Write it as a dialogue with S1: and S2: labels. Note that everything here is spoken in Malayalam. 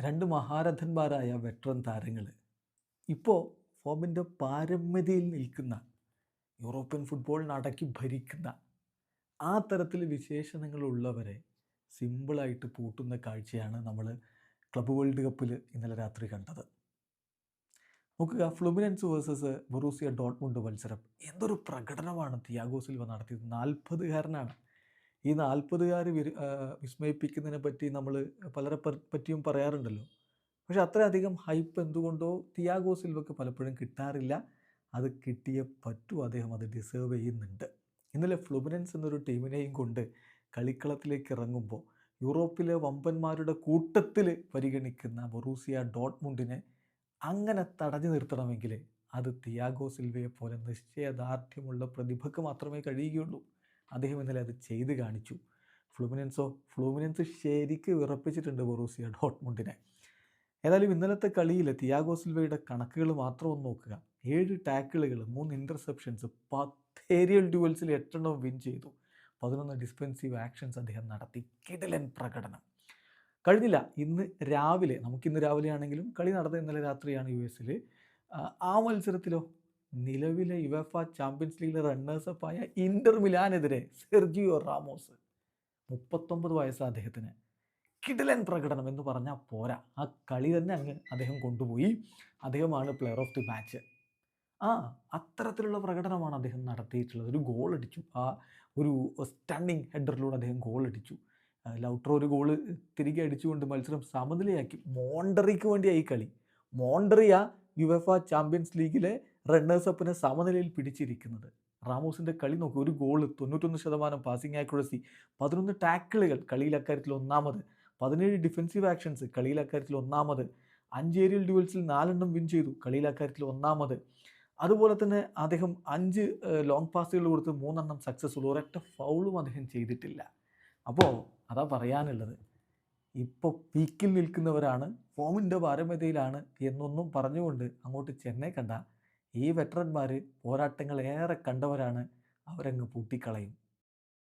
S1: രണ്ട് മഹാരഥന്മാരായ വെറ്ററൻ താരങ്ങൾ ഇപ്പോൾ ഫോമിന്റെ പാരമ്യതയിൽ നിൽക്കുന്ന യൂറോപ്യൻ ഫുട്ബോളിനെ അടക്കി ഭരിക്കുന്ന ആ തരത്തിൽ വിശേഷണങ്ങളുള്ളവരെ സിമ്പിളായിട്ട് പൂട്ടുന്ന കാഴ്ചയാണ് നമ്മൾ ക്ലബ് വേൾഡ് കപ്പിൽ ഇന്നലെ രാത്രി കണ്ടത്. നോക്കുക ഫ്ലുമിനൻസ് വേഴ്സസ് ബൊറൂസിയ ഡോട്ട്മുണ്ട് മത്സരം. എന്തൊരു പ്രകടനമാണ് തിയാഗോ സിൽവ നടത്തിയത്. നാൽപ്പതുകാരനാണ് ഈ നാൽപ്പതുകാർ വിര വിസ്മയിപ്പിക്കുന്നതിനെ പറ്റി നമ്മൾ പലരെ പറ്റിയും പറയാറുണ്ടല്ലോ. പക്ഷെ അത്രയധികം ഹൈപ്പ് എന്തുകൊണ്ടോ തിയാഗോ സിൽവക്ക് പലപ്പോഴും കിട്ടാറില്ല. അത് കിട്ടിയേ പറ്റൂ. അദ്ദേഹം അത് ഡിസേർവ് ചെയ്യുന്നുണ്ട്. ഇന്നലെ ഫ്ലുമിനൻസ് എന്നൊരു ടീമിനെയും കൊണ്ട് കളിക്കളത്തിലേക്ക് ഇറങ്ങുമ്പോൾ യൂറോപ്പിലെ വമ്പന്മാരുടെ കൂട്ടത്തിൽ പരിഗണിക്കുന്ന ബൊറൂസിയ ഡോട്ട്മുണ്ടിനെ അങ്ങനെ തടഞ്ഞു നിർത്തണമെങ്കിൽ അത് തിയാഗോ സിൽവയെ പോലെ നിശ്ചയദാർഢ്യമുള്ള പ്രതിഭക്ക് മാത്രമേ കഴിയുകയുള്ളൂ. അദ്ദേഹം ഇന്നലെ അത് ചെയ്ത് കാണിച്ചു. ഫ്ലൂമിനൻസോ ഫ്ലൂമിനൻസ് ശരിക്ക് വിറപ്പിച്ചിട്ടുണ്ട് ബൊറൂസിയ ഡോട്ട്മുണ്ടിനെ. ഏതായാലും ഇന്നലത്തെ കളിയിൽ തിയാഗോ സിൽവയുടെ കണക്കുകൾ മാത്രം ഒന്ന് നോക്കുക. ഏഴ് ടാക്കിളുകൾ മൂന്ന് ഇന്റർസെപ്ഷൻസ് പത്ത് ഏരിയൽ ഡ്യുവൽസിൽ എട്ടെണ്ണം വിൻ ചെയ്തു. പതിനൊന്ന് ഡിസ്പെൻസീവ് ആക്ഷൻസ് അദ്ദേഹം നടത്തി. കിടലൻ പ്രകടനം. കഴിഞ്ഞില്ല ഇന്ന് രാവിലെ നമുക്കിന്ന് രാവിലെ ആണെങ്കിലും കളി നടന്ന ഇന്നലെ രാത്രിയാണ് യു എസിൽ ആ മത്സരത്തിലോ നിലവിലെ യുവഫ ചാമ്പ്യൻസ് ലീഗിലെ റണ്ണേഴ്സപ്പായ ഇന്റർ മിലാനെതിരെ സെർജിയോ റാമോസ് മുപ്പത്തൊമ്പത് വയസ്സാണ് അദ്ദേഹത്തിന്. കിടിലൻ പ്രകടനം എന്ന് പറഞ്ഞാൽ പോരാ. ആ കളി തന്നെ അങ്ങ് അദ്ദേഹം കൊണ്ടുപോയി. അദ്ദേഹമാണ് പ്ലെയർ ഓഫ് ദി മാച്ച് ആ അത്തരത്തിലുള്ള പ്രകടനമാണ് അദ്ദേഹം നടത്തിയിട്ടുള്ളത്. ഒരു ഗോൾ അടിച്ചു. ആ ഒരു സ്റ്റണ്ണിങ് ഹെഡറിലൂടെ അദ്ദേഹം ഗോൾ അടിച്ചു. ലൗട്ടർ ഒരു ഗോൾ തിരികെ അടിച്ചുകൊണ്ട് മത്സരം സമനിലയാക്കി. മോണ്ടറിക്ക് വേണ്ടിയായി കളി. മോണ്ടറിയ യുവഫ ചാമ്പ്യൻസ് ലീഗിലെ റണ്ണേഴ്സ് അപ്പിനെ സമനിലയിൽ പിടിച്ചിരിക്കുന്നത്. റാമോസിന്റെ കളി നോക്കി ഒരു ഗോൾ തൊണ്ണൂറ്റൊന്ന് ശതമാനം പാസിംഗ് ആക്യുറസി പതിനൊന്ന് ടാക്കിളുകൾ കളിയിൽ അക്കാര്യത്തിൽ ഒന്നാമത് പതിനേഴ് ഡിഫൻസീവ് ആക്ഷൻസ് കളിയിൽ അക്കാര്യത്തിൽ ഒന്നാമത് അഞ്ച് ഏരിയൽ ഡ്യുവൽസിൽ നാലെണ്ണം വിൻ ചെയ്തു കളിയിൽ അക്കാര്യത്തിൽ ഒന്നാമത്. അതുപോലെ തന്നെ അദ്ദേഹം അഞ്ച് ലോങ് പാസുകൾ കൊടുത്ത് മൂന്നെണ്ണം സക്സസ്ഫുൾ ഒരൊറ്റ ഫൗളും അദ്ദേഹം ചെയ്തിട്ടില്ല. അപ്പോൾ അതാ പറയാനുള്ളത്. ഇപ്പോൾ പീക്കിൽ നിൽക്കുന്നവരാണ് ഫോമിന്റെ പാരമ്യതയിലാണ് എന്നൊന്നും പറഞ്ഞുകൊണ്ട് അങ്ങോട്ട് ചെന്നൈ കണ്ട ഈ വെറ്ററന്മാർ പോരാട്ടങ്ങൾ ഏറെ കണ്ടവരാണ് അവരങ്ങ് പൂട്ടിക്കളയും.